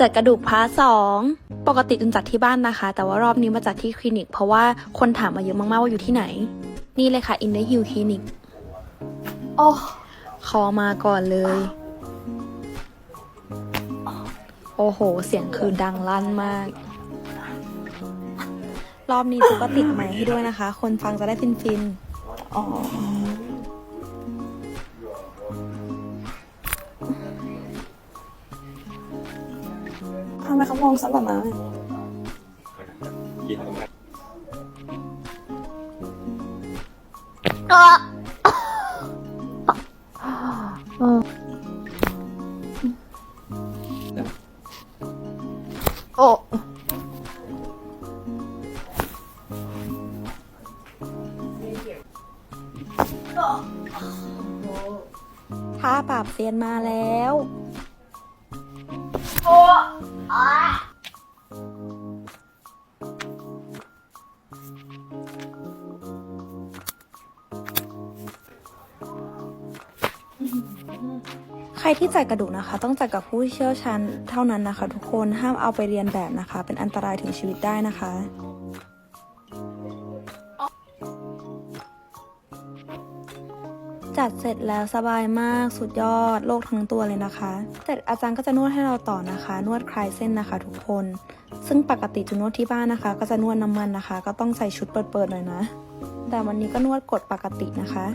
จัดกระดูกพาร์ทสองปกติจุนจัดที่บ้านนะคะ แต่ว่ารอบนี้มาจัดที่คลินิก เพราะว่าคนถามมาเยอะมากๆว่าอยู่ที่ไหน นี่เลยค่ะ In the Hill Clinic โอ้คอมาก่อนเลย โอ้โห เสียงคือดังลั่นมาก รอบนี้จุก็ติดไมค์ให้ด้วยนะคะ คนฟังจะได้ฟินฟินอ๋อ ไมเขามองซับแบบนั้นกินตรงนั้นโอ้ๆท่าปราบเซียนมาแล้ว ใครที่จัดกระดูกนะคะ ต้องจัดกับผู้เชี่ยวชาญเท่านั้นนะคะ ทุกคนห้ามเอาไปเรียนแบบนะคะ เป็นอันตรายถึงชีวิตได้นะคะ จัดเสร็จแล้วสบายมากสุดยอดโลกทั้งตัวเลยนะคะ เสร็จอาจารย์ก็จะนวดให้เราต่อนะคะ นวดคลายเส้นนะคะ ทุกคน ซึ่งปกติจะนวดที่บ้านนะคะ ก็จะนวดน้ำมันนะคะ ก็ต้องใส่ชุดเปิดๆหน่อยนะ แต่วันนี้ก็นวดกดปกตินะคะ